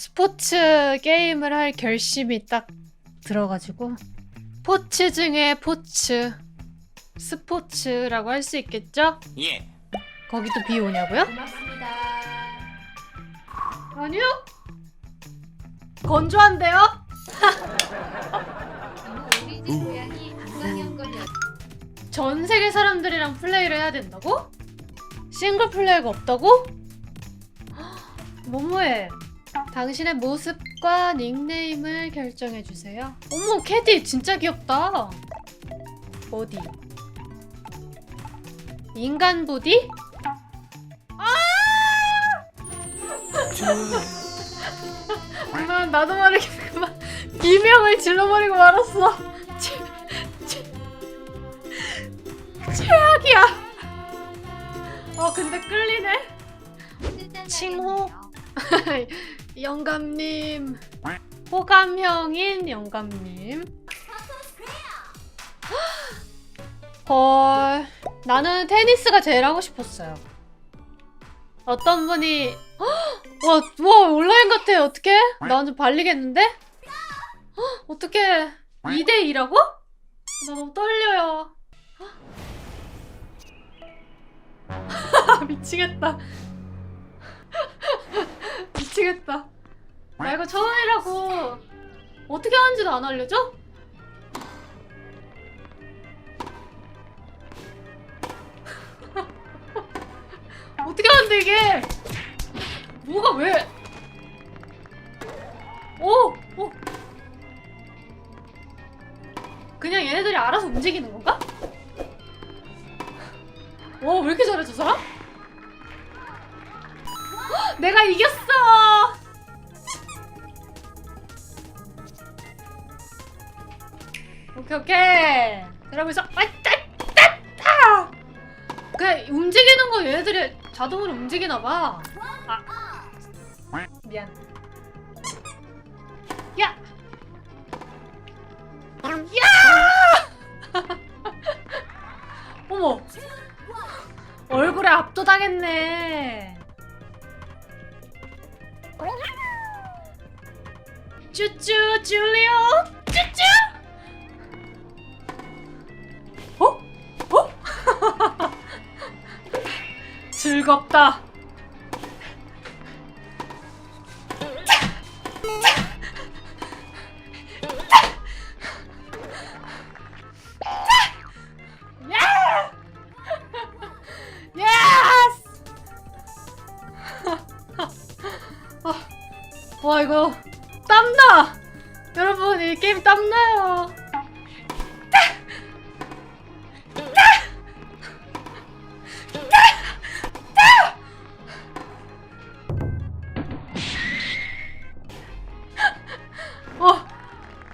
스포츠 게임을 할 결심이 딱 들어가지고 포츠 중에 포츠 스포츠라고 할 수 있겠죠? 예. 거기도 비 오냐고요? 고맙습니다. 아니요. 건조한데요? 이모 우리 집 고양이 안광염 걸렸. 전 세계 사람들이랑 플레이를 해야 된다고? 싱글 플레이가 없다고? 뭐뭐해. 당신의 모습과 닉네임을 결정해 주세요. 어머, 캐디 진짜 귀엽다. 어디? 인간 보디? 아! 그만 나도 모르게 그만 비명을 질러버리고 말았어. 최- 최- 최악이야. 어 근데 끌리네. 칭호. 영감님. 호감형인 영감님. 헐. 나는 테니스가 제일 하고 싶었어요. 어떤 분이 와, 와 온라인 같아. 어떡해? 나 완전 발리겠는데? 어떡해. 2대 2라고? 나 너무 떨려요. 미치겠다. 미치겠다. 나 이거 처음이라고. 어떻게 하는지도 안 알려줘? 어떻게 하는데 이게? 뭐가 왜? 오! 오! 그냥 얘네들이 알아서 움직이는 건가? 와, 왜 이렇게 잘해, 저 사람? 헉, 내가 이겼어! 오케이, 오케이. 그러면서, 아, 따, 따, 따! 그냥 움직이는 거 얘네들이 자동으로 움직이나 봐. 아. 미안. 야! 야! 어머! 얼굴에 압도당했네. 즐겁다! 아, 와 이거 땀나! 여러분 이 게임 땀나요.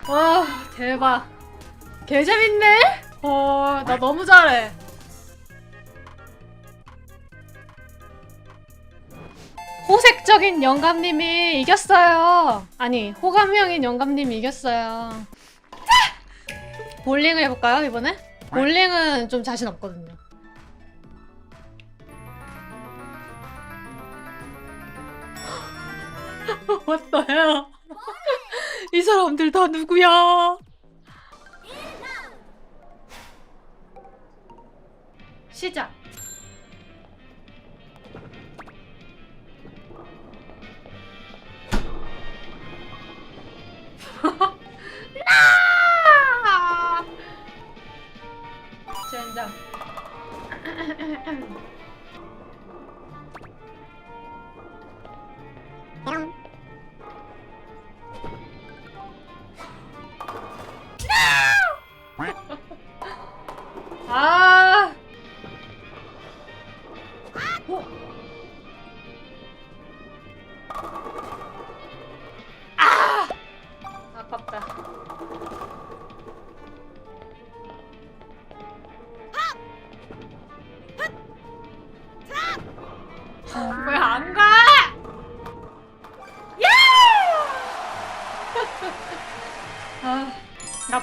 와 대박. 개 재밌네. 어, 나 너무 잘해. 호색적인 영감님이 이겼어요. 아니, 호감형인 영감님이 이겼어요. 볼링을 해볼까요, 이번에? 볼링은 좀 자신 없거든요. What the hell? 이 사람들 다 누구야? 시작.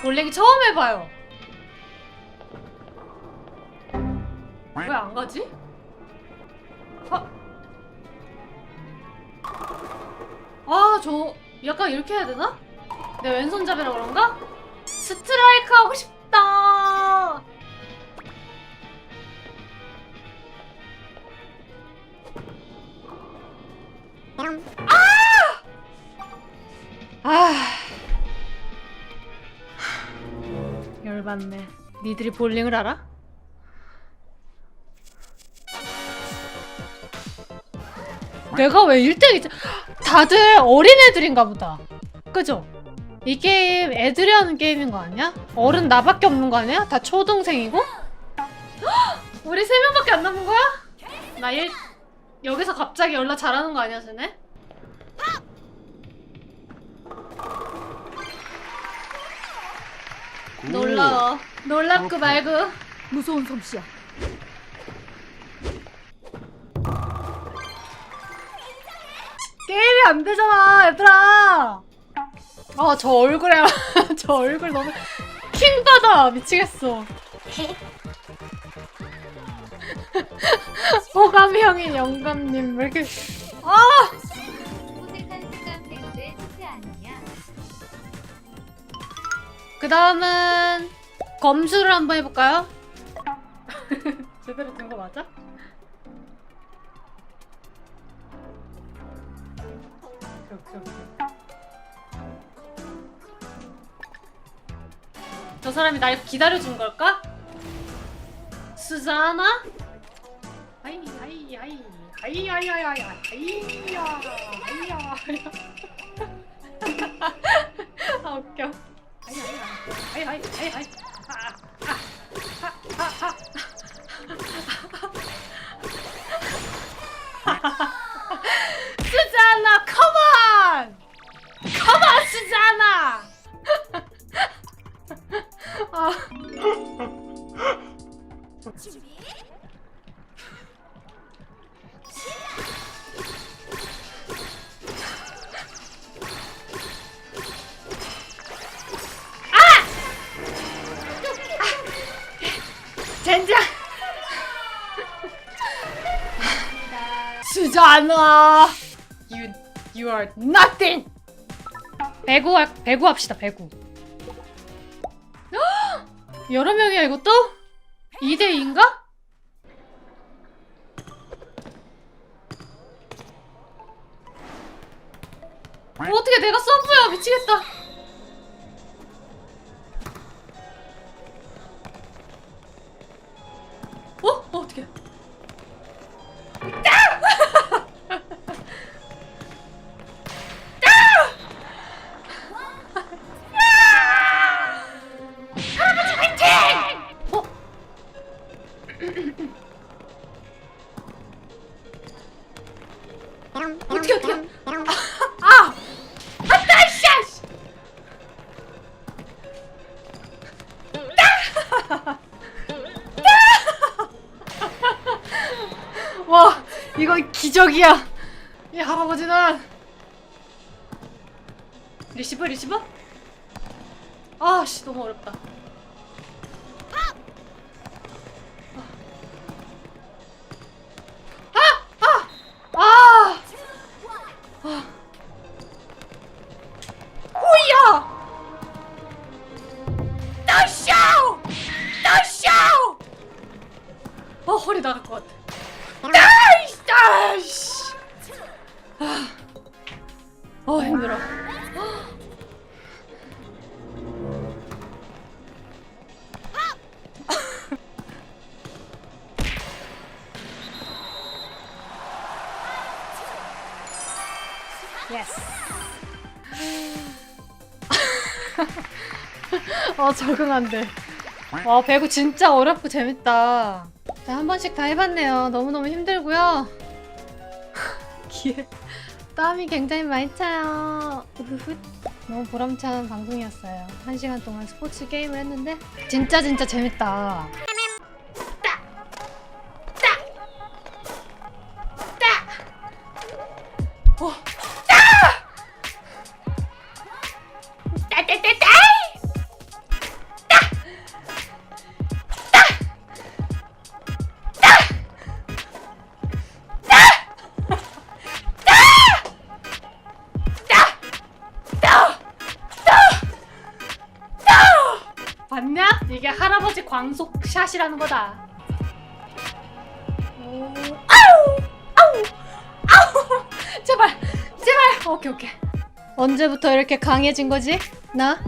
볼링 처음 해봐요. 안 가지? 아, 아, 저 약간 이렇게 해야 되나? 내 왼손 잡이라 그런가? 스트라이크 하고 싶다. 아! 아. 열받네. 니들이 볼링을 알아? 내가 왜 1등이지? 다들 어린애들인가 보다. 그죠? 이 게임 애들이 하는 게임인 거 아니야? 어른 나밖에 없는 거 아니야? 다 초등생이고? 헉! 우리 세 명밖에 안 남은 거야? 나 일... 여기서 갑자기 연락 잘하는 거 아니야, 쟤네? 놀라워. 놀랍고 말고. 무서운 솜씨야. 게임이 안 되잖아, 얘들아. 아, 저 얼굴에, 저 얼굴 너무 킹 받아. 미치겠어. 호감이 형이 영감님, 왜 이렇게. 아! 그 다음은 검수를 한번 해볼까요? 제대로 된 거 맞아? 오케이, 오케이, 오케이. 저 사람이 날 기다려준 걸까? 수자나? 하이 하이 하이 하이 하이 하이 하이 하이야 하이야 아 웃겨 哎呀哎呀哎呀哎呀哎呀哎！是真的。 젠장! 수자나 you you are nothing! 배구 할 배구 합시다 배구. 헉! 여러 명이야 이것도? 2대 2인가? 어, 어떻게 내가 서브야? 미치겠다 기적이야 이 할아버지는 리시버 리시버? 아씨 너무 어렵다 어 힘들어 예스. 어 적응 안 돼. 와 배구 진짜 어렵고 재밌다. 자, 한 번씩 다 해봤네요. 너무너무 힘들고요. 귀에 땀이 굉장히 많이 차요. 우후훗. 너무 보람찬 방송이었어요. 한 시간 동안 스포츠 게임을 했는데 진짜 진짜 재밌다. 어. 광속샷이라는 거다. 오, 아우! 아우! 아우! 제발! 제발! 오케이, 오케이. 언제부터 이렇게 강해진 거지? 나?